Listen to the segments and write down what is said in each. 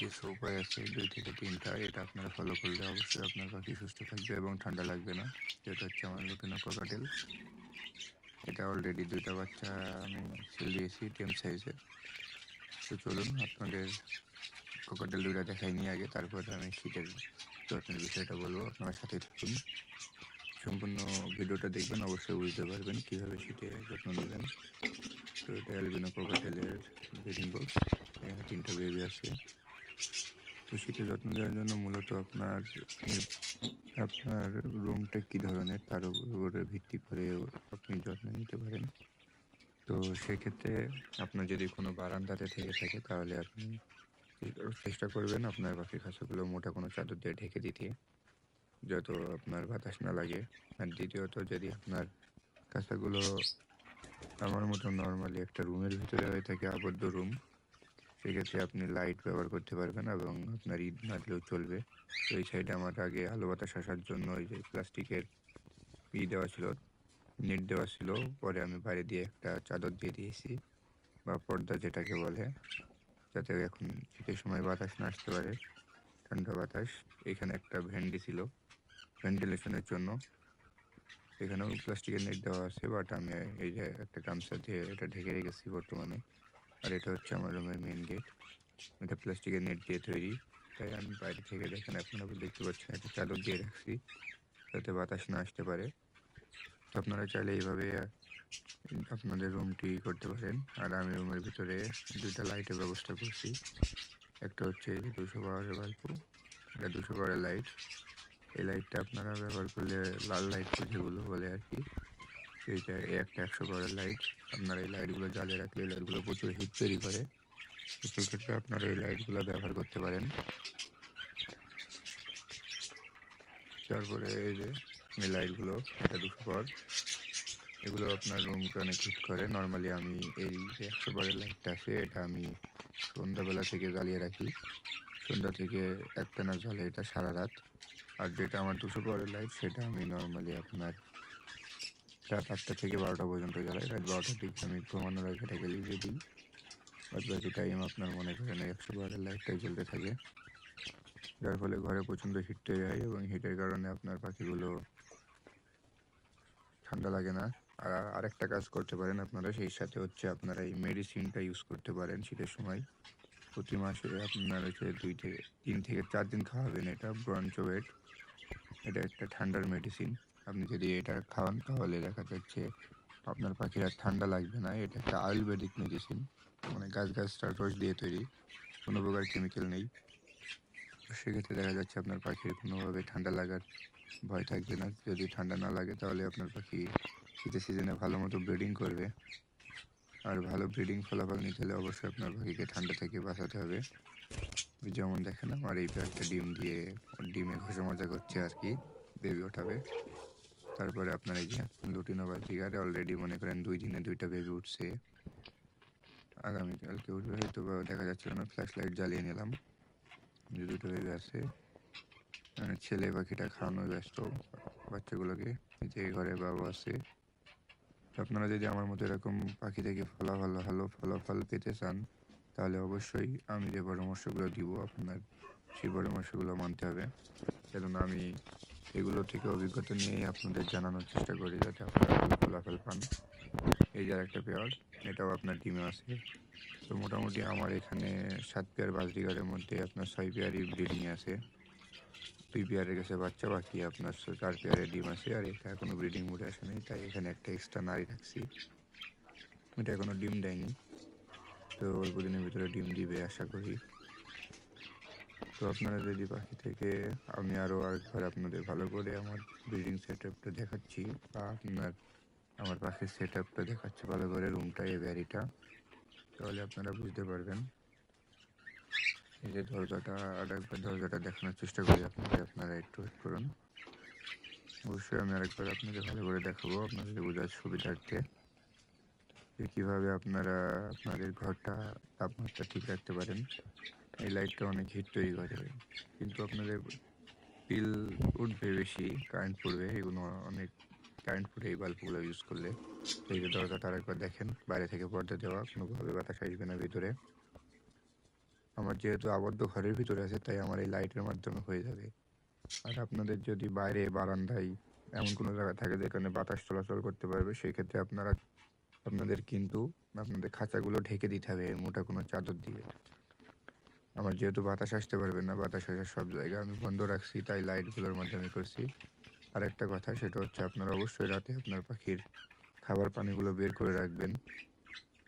কিছু উপায় আছে দুই থেকে তিনটা এটা আপনারা ফলো করলে অবশ্যই আপনার পাখি সুস্থ থাকবে এবং ঠান্ডা লাগবে না যেটা হচ্ছে আমার লুটিনো কোকাটেল এটা অলরেডি দুইটা বাচ্চা আমি সেল দিয়েছি টেম সাইজের তো চলুন আপনাদের কোকাটেল দুইটা দেখাই নিয়ে আগে তারপরে আমি শীতের যত্নের বিষয়টা বলব আপনার সাথে থাকুন সম্পূর্ণ ভিডিওটা দেখবেন অবশ্যই বুঝতে পারবেন কীভাবে শীতে যত্ন নেবেন। তো এটা অ্যালবিনো কোকাটেলের ব্রিডিং বক্স এখানে তিনটা বেবি আছে। শীতে যত্ন দেওয়ার জন্য মূলত আপনার আপনার রুমটা কী ধরনের, তার উপরে ভিত্তি করে আপনি যত্ন নিতে পারেন। তো সেক্ষেত্রে আপনার যদি কোনো বারান্দাতে থেকে থাকে, তাহলে আপনি চেষ্টা করবেন আপনার পাখির খাঁচাগুলো মোটা কোনো চাদর দিয়ে ঢেকে দিতে, যত আপনার বাতাস না লাগে। আর দ্বিতীয়ত, যদি আপনার কাঁচাগুলো আমার মতো নর্মালি একটা রুমের ভিতরে হয়ে থাকে আবদ্ধ রুম সেক্ষেত্রে আপনি লাইট ব্যবহার করতে পারবেন এবং আপনার ঈদ না দিলেও চলবে। তো এই সাইডে আমার আগে আলো বাতাস আসার জন্য ওই যে প্লাস্টিকের ই দেওয়া ছিল নেট দেওয়া ছিল। পরে আমি বাইরে দিয়ে একটা চাদর দিয়ে দিয়েছি বা পর্দা যেটাকে বলে, যাতে এখন শীতের সময় বাতাস না আসতে পারে, ঠান্ডা বাতাস। এখানে একটা ভেন্ডি ছিল ভেন্টিলেশনের জন্য। এখানেও প্লাস্টিকের নেট দেওয়া আছে বাট আমি এই যে একটা গামছা দিয়ে এটা ঢেকে রেখেছি বর্তমানে। আর এটা হচ্ছে আমার রুমের মেন গেট এটা প্লাস্টিকের নেট দিয়ে তৈরি। তাই আমি বাইরে থেকে দেখেন আপনারা দেখতে পাচ্ছেন একটা চাদর দিয়ে রাখছি। যাতে বাতাস না আসতে পারে। তো আপনারা চাইলে এইভাবে আপনাদের রুমটি করতে পারেন। আর আমি রুমের ভিতরে দুইটা লাইটের ব্যবস্থা করছি। একটা হচ্ছে দুশো পাওয়ারের বাল্ব এটা দুশো পাওয়ারের লাইট এই লাইটটা আপনারা ব্যবহার করলে লাল লাইট যেগুলো বলে আর কি। সেইটা একটা একশো পাওয়ারের লাইট আপনার এই লাইটগুলো জ্বালিয়ে রাখলে এই লাইটগুলো প্রচুর হিট তৈরি করে। সেক্ষেত্রে আপনারা এই লাইটগুলো ব্যবহার করতে পারেন। তারপরে এই যে এই লাইটগুলো এটা দুশো পর এগুলো আপনার রুমকে অনেক হিট করে। নর্মালি আমি এই যে একশো পাওয়ারের লাইটটা আছে, এটা আমি সন্ধ্যাবেলা থেকে জ্বালিয়ে রাখি। সন্ধ্যা থেকে একটানা জ্বলে এটা সারা রাত। আর যেটা আমার দুশো পাওয়ারের লাইট সেটা আমি নর্মালি আপনার রাত আটটা থেকে বারোটা পর্যন্ত জ্বালাই রাত বারোটার দিকে আমি ঘুমানোর আগে এটাকে লিখে দিই। বাদ বাকি টাইম আপনার মনে করেন একশো বারের লাইটটাই জ্বলতে থাকে। যার ফলে ঘরে প্রচণ্ড হিট তৈরি হয় এবং হিটের কারণে আপনার পাখিগুলো ঠান্ডা লাগে না। আর আরেকটা কাজ করতে পারেন আপনারা, সেই সাথে হচ্ছে আপনারা এই মেডিসিনটা ইউজ করতে পারেন শীতের সময়। প্রতি মাসে আপনার হচ্ছে দুই থেকে, তিন থেকে চার দিন খাওয়াবেন এটা ব্রঞ্চ ব্রঞ্চোয়েট এটা একটা ঠান্ডার মেডিসিন আপনি যদি এটা খাওয়ান, তাহলে দেখা যাচ্ছে আপনার পাখির আর ঠান্ডা লাগবে না। এটা একটা আয়ুর্বেদিক মেডিসিন মানে গাছ গাছটার রস দিয়ে তৈরি, কোনো প্রকার কেমিক্যাল নেই। সেক্ষেত্রে দেখা যাচ্ছে আপনার পাখির কোনোভাবে ঠান্ডা লাগার ভয় থাকবে না। যদি ঠান্ডা না লাগে, তাহলে আপনার পাখি শীতের সিজনে ভালো মতো ব্রিডিং করবে। আর ভালো ব্রিডিং ফলাফল নিতে হলে অবশ্যই আপনার পাখিকে ঠান্ডা থেকে বাঁচাতে হবে। যেমন দেখেন, আমার এই একটা ডিম দিয়ে, ডিমে ঘষে মজা করছে আর কি, বেবি ওঠাবে। তারপরে আপনার এই যে লুটিনো বাজিগারে অলরেডি মনে করেন দুই দিনে দুইটা বেবি উঠছে। আগামীকালকে উঠবে, হয়তো বা দেখা যাচ্ছিল না ফ্ল্যাশ লাইট জ্বালিয়ে নিলাম। যে দুটো বেবি আছে মানে ছেলে পাখিটা খাওয়ানো ব্যস্ত, বাচ্চাগুলোকে যে ঘরে বাবা আছে আপনারা যদি আমার মতো এরকম পাখি থেকে ফলাফল, ভালো ফলাফল পেতে চান, তাহলে অবশ্যই আমি যে পরামর্শগুলো দিব, আপনার সেই পরামর্শগুলো মানতে হবে। কেননা আমি এগুলো থেকে অভিজ্ঞতা নিয়েই আপনাদের জানানোর চেষ্টা করি যাতে আপনারা ভালো ফলাফল পান। এই যার একটা পেয়ার, এটাও আপনার টিমে আছে। তো মোটামুটি আমার এখানে সাত পেয়ার বাজরিগারের মধ্যে আপনার ছয় পেয়ারই ব্রিডিং আছে। দুই পেয়ারের কাছে বাচ্চা, বাকি আপনার চার পেয়ারের ডিম আছে, আর এটা এখনও ব্রিডিং মোডে আসেনি তাই এখানে একটা এক্সট্রা নারী রাখছি। এটা এখনও ডিম দেয়নি। তো অল্প দিনের ভিতরে ডিম দিবে, আশা করি। তো আপনারা যদি পাখি থেকে আমি আরও আরেকবার আপনাদের ভালো করে আমার ব্রিডিং সেট আপটা দেখাচ্ছি, বা আপনার আমার পাখির সেট আপটা দেখাচ্ছি ভালো করে রুমটা এই ব্যারিটা তাহলে আপনারা বুঝতে পারবেন। এই যে দরজাটা, আর একবার দরজাটা দেখানোর চেষ্টা করি আপনাদের, আপনারা একটু ওয়েট করুন। অবশ্যই আমি আরেকবার আপনাদের ভালো করে দেখাবো আপনাদের বোঝার সুবিধার্থে যে কীভাবে আপনারা, আপনাদের ঘরটা, তাপমাত্রা ঠিক রাখতে পারেন। এই লাইটটা অনেক হিট তৈরি করে কিন্তু আপনাদের বিল উঠবে বেশি কারেন্ট পড়বে, এগুলো অনেক কারেন্ট পড়ে এই বাল্বগুলো ইউজ করলে। তো এই দরকার দরজাটা আরেকবার দেখেন, বাইরে থেকে পর্দা দেওয়া, কোনোভাবে বাতাস আসবে না ভিতরে। আমার যেহেতু আবদ্ধ ঘরের ভিতরে আছে, তাই আমার এই লাইটের মাধ্যমে হয়ে যাবে। আর আপনাদের যদি বাইরে বারান্দায় এমন কোনো জায়গা থাকে যেখানে বাতাস চলাচল করতে পারবে সেই ক্ষেত্রে আপনারা, আপনাদের কিন্তু আপনাদের খাঁচাগুলো ঢেকে দিতে হবে মোটা কোনো চাদর দিয়ে। আমার যেহেতু বাতাস আসতে পারবে না, বাতাস আসার সব জায়গা আমি বন্ধ রাখছি, তাই লাইটগুলোর মাধ্যমে করছি। আর একটা কথা সেটা হচ্ছে আপনারা অবশ্যই রাতে আপনার পাখির খাবার পানিগুলো বের করে রাখবেন,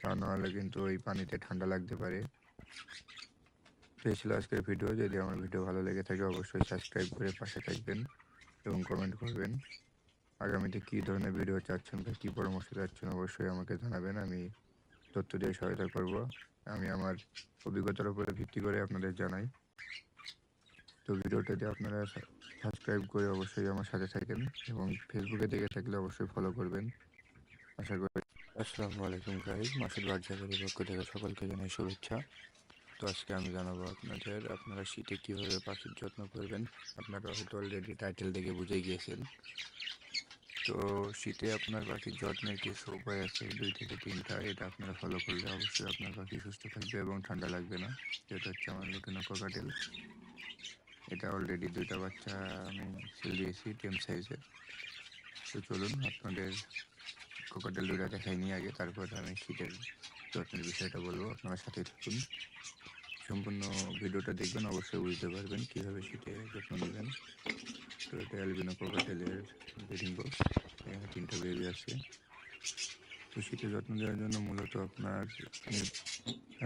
তা নাহলে কিন্তু ওই পানিতে ঠান্ডা লাগতে পারে। তো এই ছিল আজকের ভিডিও, যদি আমার ভিডিও ভালো লেগে থাকে অবশ্যই সাবস্ক্রাইব করে পাশে থাকবেন এবং কমেন্ট করবেন। আগামীতে কী ধরনের ভিডিও চাচ্ছেন বা কী পরামর্শ চাচ্ছেন অবশ্যই আমাকে জানাবেন, আমি তথ্য দিয়ে সহায়তা করব। আমি আমার অভিজ্ঞতার উপরে ভিত্তি করে আপনাদের জানাই। তো ভিডিওটাতে আপনারা সাবস্ক্রাইব করে অবশ্যই আমার সাথে থাকেন এবং ফেসবুকে দেখে থাকলে অবশ্যই ফলো করবেন। আশা করি আসসালামু আলাইকুম গাইজ মাসুদ বাদশাহের পক্ষ থেকে সকলকে জানাই শুভেচ্ছা। তো আজকে আমি জানাব আপনাদের, আপনারা শীতে কীভাবে পাখির যত্ন করবেন? আপনারা হয়তো অলরেডি টাইটেল দেখে বুঝে গিয়েছেন। তো শীতে আপনার পাখির যত্নের কিছু উপায় আছে? দুই থেকে তিনটা এটা আপনারা ফলো করলে অবশ্যই আপনার পাখি সুস্থ থাকবে এবং ঠান্ডা লাগবে না। যেটা হচ্ছে আমার লুটিনো কোকাটেল এটা অলরেডি দুইটা বাচ্চা আমি সেল দিয়েছি, টেম সাইজের তো চলুন, আপনাদের কোকাটেল দুইটা দেখাই নিয়ে আগে, তারপর আমি শীতের যত্নের বিষয়টা বলব। আপনারা সাথে থাকুন। সম্পূর্ণ ভিডিওটা দেখবেন, অবশ্যই বুঝতে পারবেন কীভাবে শীতে যত্ন নেবেন। তো এটা অ্যালবিনো কোকাটেলের ব্রিডিং বক্স এখানে তিনটা বেবি আছে। তো শীতে যত্ন দেওয়ার জন্য মূলত আপনার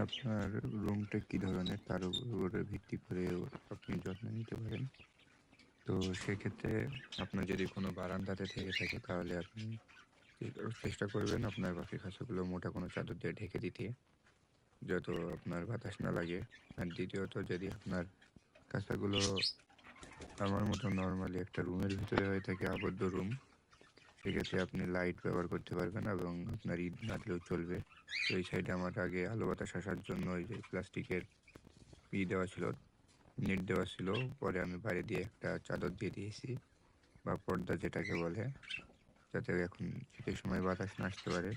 আপনার রুমটা কী ধরনের তার উপরে ভিত্তি করে আপনি যত্ন নিতে পারেন। তো সেক্ষেত্রে আপনার যদি কোনো বারান্দাতে থেকে থাকে, তাহলে আপনি চেষ্টা করবেন আপনার পাখি খাঁচাগুলো মোটা কোনো চাদর দিয়ে ঢেকে দিতে। যত আপনার বাতাস না লাগে। আর দ্বিতীয়ত, যদি আপনার কাঁচাগুলো আমার মতো নর্মালি একটা রুমের ভিতরে হয়ে থাকে আবদ্ধ রুম, সেক্ষেত্রে আপনি লাইট ব্যবহার করতে পারবেন এবং আপনার ঈদ দিলেও চলবে। তো এই সাইডে আমার আগে আলো বাতাস আসার জন্য ওই যে প্লাস্টিকের ই দেওয়া ছিল, নেট দেওয়া ছিল। পরে আমি বাইরে দিয়ে একটা চাদর দিয়ে দিয়েছি, বা পর্দা যেটাকে বলে, যাতে এখন শীতের সময় বাতাস না আসতে পারে,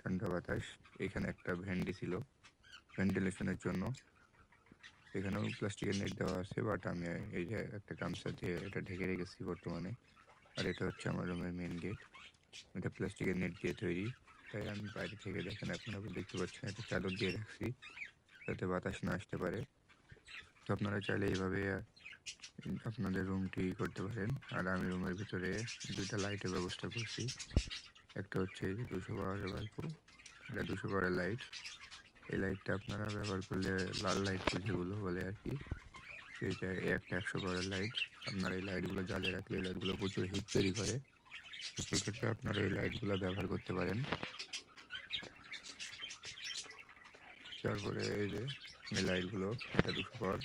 ঠান্ডা বাতাস। এখানে একটা ভেন্ডি ছিল। ভেন্টিলেশনের জন্য। এখানেও প্লাস্টিকের নেট দেওয়া আছে বাট আমি এই যে একটা গামছা দিয়ে এটা ঢেকে রেখেছি বর্তমানে। আর এটা হচ্ছে আমার রুমের মেন গেট এটা প্লাস্টিকের নেট দিয়ে তৈরি। তাই আমি বাইরে থেকে দেখেন, আপনারা দেখতে পাচ্ছেন একটা চাদর দিয়ে রাখছি, যাতে বাতাস না আসতে পারে। তো আপনারা চাইলে এইভাবে আপনাদের রুমটি করতে পারেন। আর আমি রুমের ভিতরে দুইটা লাইটের ব্যবস্থা করছি। একটা হচ্ছে দুশো পাওয়ারের বাল্ব এটা দুশো পাওয়ারের লাইট এই লাইটটা আপনারা ব্যবহার করলে লাল লাইট যেগুলো বলে আর কি সেটা একটা একশো পাওয়ারের লাইট আপনারা এই লাইটগুলো জ্বালিয়ে রাখলে এই লাইটগুলো প্রচুর হিট তৈরি করে। সেক্ষেত্রে আপনারা এই লাইটগুলো ব্যবহার করতে পারেন। তারপরে এই যে এই লাইটগুলো এটা দুশো পাওয়ার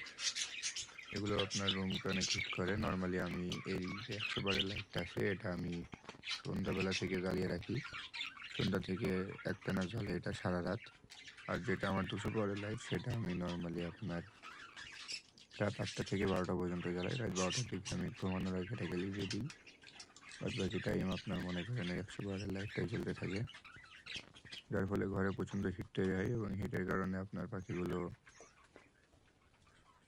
এগুলো আপনার রুমকে অনেক হিট করে। নর্মালি আমি এই যে একশো বারের লাইটটা আছে এটা আমি সন্ধ্যাবেলা থেকে জ্বালিয়ে রাখি। সন্ধ্যা থেকে একটানা জ্বলে এটা সারা রাত। আর যেটা আমার দুশো বারের লাইট সেটা আমি নর্মালি আপনার রাত আটটা থেকে বারোটা পর্যন্ত জ্বালাই রাত বারোটার দিকে আমি ঘুমানোর আগে এটাকে লিভিয়ে দিই। বাদ বাকি টাইম আপনার মনে করেন একশো বারের লাইটটাই জ্বলতে থাকে। যার ফলে ঘরে প্রচণ্ড হিট তৈরি হয় এবং হিটের কারণে আপনার পাখিগুলো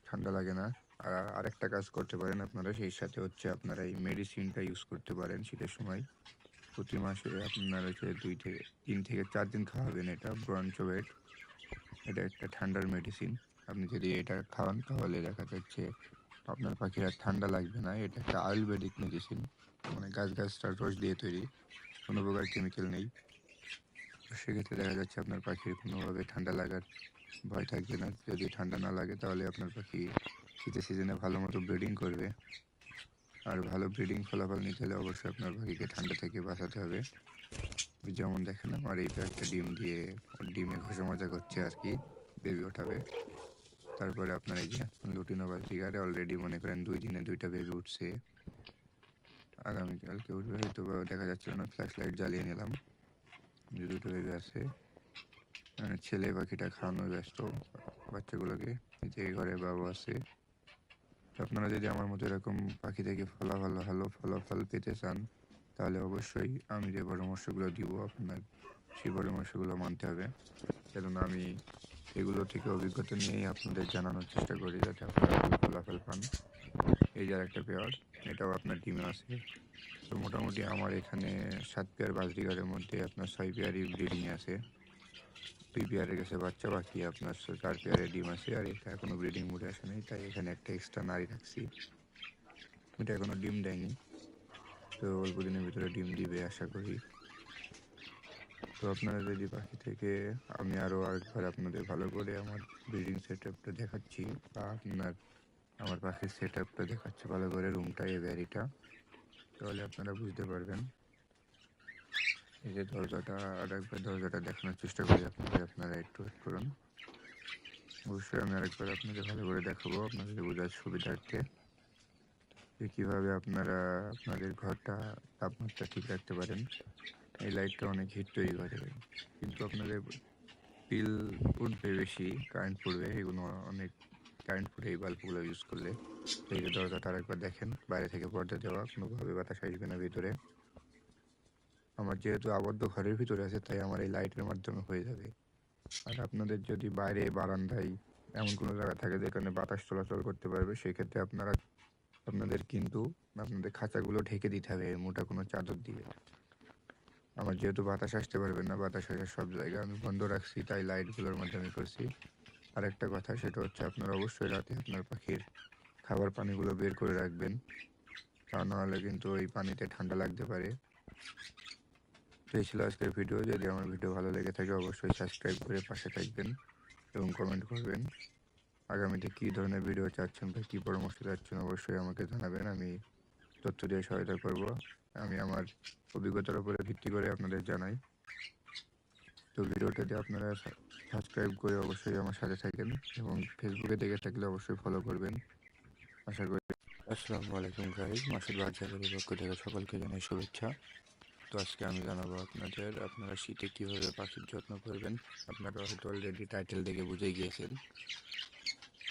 ঠান্ডা লাগে না। আর আরেকটা কাজ করতে পারেন আপনারা, সেই সাথে হচ্ছে আপনারা এই মেডিসিনটা ইউজ করতে পারেন শীতের সময়। প্রতি মাসে আপনারা হচ্ছে দুই থেকে, তিন থেকে চার দিন খাওয়াবেন এটা ব্রঞ্চোভেট এটা একটা ঠান্ডার মেডিসিন আপনি যদি এটা খাওয়ান তাহলে দেখা যাচ্ছে আপনার পাখির আর ঠান্ডা লাগবে না। এটা একটা আয়ুর্বেদিক মেডিসিন মানে গাছ গাছটার রস দিয়ে তৈরি। কোনো প্রকার কেমিক্যাল নেই। সেক্ষেত্রে দেখা যাচ্ছে আপনার পাখির কোনোভাবে ঠান্ডা লাগার ভয় থাকবে না। যদি ঠান্ডা না লাগে, তাহলে আপনার পাখি শীতের সিজনে ভালো মতো ব্রিডিং করবে। আর ভালো ব্রিডিং ফলাফল নিতে হলে অবশ্যই আপনার পাখিকে ঠান্ডা থেকে বাঁচাতে হবে। যেমন দেখেন আমার এই একটা ডিম দিয়ে ডিমে ঘষে মজা করছে আর কি, বেবি ওঠাবে। তারপরে আপনার এই যে লুটিনো বালতিকারে অলরেডি মনে করেন দুই দিনে দুইটা বেবি উঠছে। আগামীকালকে উঠবে হয়তো দেখা যাচ্ছে না ফ্ল্যাশ লাইট জ্বালিয়ে নিলাম। যে দুটো বেবি আছে মানে ছেলে পাখিটা খাওয়ানো ব্যস্ত বাচ্চাগুলোকে যে ঘরে বাবা আছে। আপনারা যদি আমার মতো এরকম পাখি থেকে ফলাফল, ভালো ফলাফল পেতে চান তাহলে অবশ্যই আমি যে পরামর্শগুলো দিব, আপনার সেই পরামর্শগুলো মানতে হবে। কেননা আমি এগুলো থেকে অভিজ্ঞতা নিয়েই আপনাদের জানানোর চেষ্টা করি যাতে আপনারা ফলাফল পান। এই যার একটা পেয়ার, এটাও আপনার ডিমে আছে। তো মোটামুটি আমার এখানে সাত পেয়ার বাজরিগারের মধ্যে আপনার ছয় পেয়ারই ব্রিডিং আছে। দুই পেয়ারে কাছে বাচ্চা বাকি, আপনার চার পেয়ারে ডিম আছে আর এটা এখনও ব্রিডিং মুডে আসে নাই, তাই এখানে একটা এক্সট্রা নারী রাখছি। এটা এখনও ডিম দেয়নি। তো অল্প দিনের ভিতরে ডিম দিবে, আশা করি। তো আপনারা যদি পাখি থেকে আমি আরও আরেকবার আপনাদের ভালো করে আমার ব্রিডিং সেট আপটা দেখাচ্ছি, বা আপনার, আমার পাখির সেট আপটা দেখাচ্ছি ভালো করে রুমটা এই ব্যারিটা তাহলে আপনারা বুঝতে পারবেন। এই যে দরজাটা আর একবার দরজাটা দেখানোর চেষ্টা করি আপনাদের, আপনারা একটু ওয়েট করুন। অবশ্যই আমি আরেকবার আপনাদের ভালো করে দেখাবো, আপনাদের বোঝার সুবিধার্থে। যে কীভাবে আপনারা আপনাদের ঘরটা, তাপমাত্রা ঠিক রাখতে পারেন। এই লাইটটা অনেক হিট তৈরি করে। কিন্তু আপনাদের বিল উঠবে বেশি কারেন্ট পড়বে, এগুলো অনেক কারেন্ট পড়ে এই বাল্বগুলো ইউজ করলে। এই দরজাটা আরেকবার দেখেন, বাইরে থেকে পর্দা দেওয়া, কোনোভাবে বাতাস আসবে না ভিতরে। আমার যেহেতু আবদ্ধ ঘরের ভিতরে আছে, তাই আমার এই লাইটের মাধ্যমে হয়ে যাবে। আর আপনাদের যদি বাইরে বারান্দায় এমন কোনো জায়গা থাকে যেখানে বাতাস চলাচল করতে পারবে, সেক্ষেত্রে আপনারা আপনাদের কিন্তু আপনাদের খাঁচাগুলো ঢেকে দিতে হবে মোটা কোনো চাদর দিয়ে। আমার যেহেতু বাতাস আসতে পারবে না, বাতাস আসার সব জায়গা আমি বন্ধ রাখছি, তাই লাইটগুলোর মাধ্যমে করছি। আর একটা কথা, সেটা হচ্ছে আপনারা অবশ্যই রাতে আপনার পাখির খাবার পানিগুলো বের করে রাখবেন। তা নাহলে কিন্তু ওই পানিতে ঠান্ডা লাগতে পারে। তো এই ছিল আজকের ভিডিও, যদি আমার ভিডিও ভালো লেগে থাকে অবশ্যই সাবস্ক্রাইব করে পাশে থাকবেন এবং কমেন্ট করবেন। আগামীতে কী ধরনের ভিডিও চাচ্ছেন বা কী পরামর্শ চাচ্ছেন অবশ্যই আমাকে জানাবেন। আমি তথ্য দিয়ে সহায়তা করব। আমি আমার অভিজ্ঞতার উপরে ভিত্তি করে আপনাদের জানাই। তো ভিডিওটাতে আপনারা সাবস্ক্রাইব করে অবশ্যই আমার সাথে থাকেন এবং ফেসবুকে দেখে থাকলে অবশ্যই ফলো করবেন। আশা করি আসসালামু আলাইকুম গাইজ মাসুদ বাচ্চাদের পক্ষ থেকে সকলকে জানাই শুভেচ্ছা। তো আজকে আমি জানাব আপনাদের, আপনারা শীতে কীভাবে পাখির যত্ন করবেন, আপনারা হয়তো অলরেডি টাইটেল দেখে বুঝে গিয়েছেন।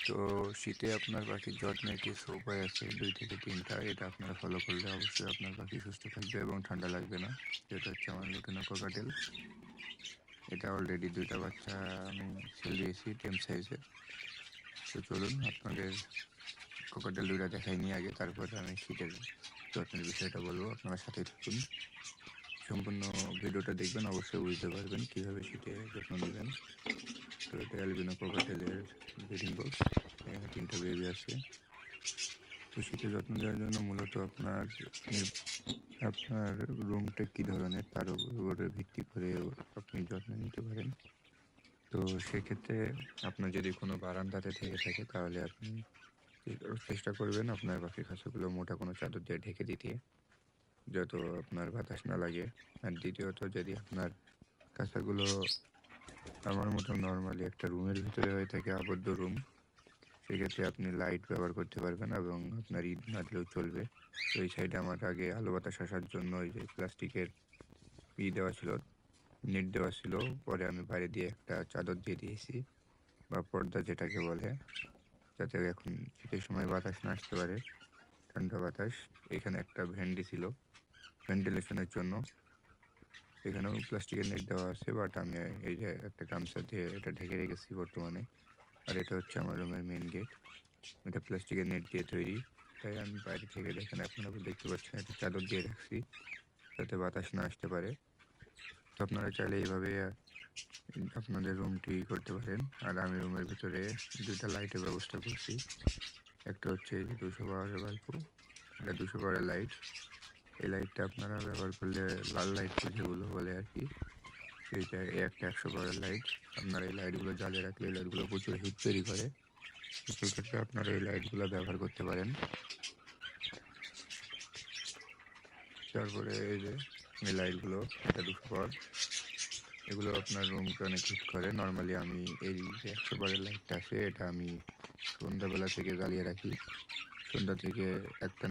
তো শীতে আপনার পাখির যত্নের কিছু উপায় আছে? দুই থেকে তিনটা, এটা আপনারা ফলো করলে অবশ্যই আপনার পাখি সুস্থ থাকবে এবং ঠান্ডা লাগবে না। যেটা হচ্ছে আমার লুটিনো কোকাটেল এটা অলরেডি দুইটা বাচ্চা আমি সেল দিয়েছি টেম সাইজের তো চলুন, আপনাদের কোকাটেল দুইটা দেখাই নিয়ে আগে, তারপরে আমি শীতের যত্নের বিষয়টা বলব। আপনারা সাথে থাকুন। সম্পূর্ণ ভিডিওটা দেখবেন, অবশ্যই বুঝতে পারবেন কীভাবে শীতে যত্ন নেবেন। তো এটা অ্যালবিনো কোকাটেলের ব্রিডিং বক্স এখানে তিনটা বেবি আছে। তো শীতে যত্ন দেওয়ার জন্য মূলত আপনার আপনার রুমটা কী ধরনের, তার উপরে ভিত্তি করে আপনি যত্ন নিতে পারেন। তো সেক্ষেত্রে আপনার যদি কোনো বারান্দাতে থেকে থাকে, তাহলে আপনি চেষ্টা করবেন আপনার পাখির খাঁচাগুলো মোটা কোনো চাদর দিয়ে ঢেকে দিতে। যত আপনার বাতাস না লাগে। আর দ্বিতীয়ত যদি আপনার কাঁচাগুলো আমার মতো নর্মালি একটা রুমের ভিতরে হয়ে থাকে আবদ্ধ রুম সেক্ষেত্রে আপনি লাইট ব্যবহার করতে পারবেন এবং আপনার ঈদ না দিলেও চলবে। তো এই সাইডে আমার আগে আলো বাতাস আসার জন্য ওই যে প্লাস্টিকের ই দেওয়া ছিল নেট দেওয়া ছিল। পরে আমি বাইরে দিয়ে একটা চাদর দিয়ে দিয়েছি, বা পর্দা যেটাকে বলে, যাতে এখন শীতের সময় বাতাস না আসতে পারে, ঠান্ডা বাতাস। এখানে একটা ভেন্ডি ছিল। ভেন্টিলেশনের জন্য। এখানেও প্লাস্টিকের নেট দেওয়া আছে বাট আমি এই যে একটা গামছা দিয়ে এটা ঢেকে রেখেছি বর্তমানে। আর এটা হচ্ছে আমার রুমের মেন গেট এটা প্লাস্টিকের নেট দিয়ে তৈরি। তাই আমি বাইরে থেকে দেখেন আপনারা দেখতে পাচ্ছেন একটা চাদর দিয়ে রাখছি, যাতে বাতাস না আসতে পারে। তো আপনারা চাইলে এইভাবে আপনাদের রুমটি করতে পারেন। আর আমি রুমের ভিতরে দুটা লাইটের ব্যবস্থা করছি। একটা হচ্ছে দুশো পাওয়ারের বাল্ব এটা দুশো পাওয়ারের লাইট এই লাইটটা আপনারা ব্যবহার করলে লাল লাইট যেগুলো বলে আর কি, সেইটা এই একটা একশো বারের লাইট আপনারা এই লাইটগুলো জ্বালিয়ে রাখলে এই লাইটগুলো প্রচুর হিট তৈরি করে। সেক্ষেত্রে আপনারা এই লাইটগুলো ব্যবহার করতে পারেন। তারপরে এই যে এই লাইটগুলো এটা দুশো পাওয়ার এগুলো আপনার রুমকে অনেক হিট করে। নর্মালি আমি এই যে একশো পাওয়ারের লাইটটা আছে, এটা আমি সন্ধ্যাবেলা থেকে জ্বালিয়ে রাখি। সন্ধ্যা থেকে একটা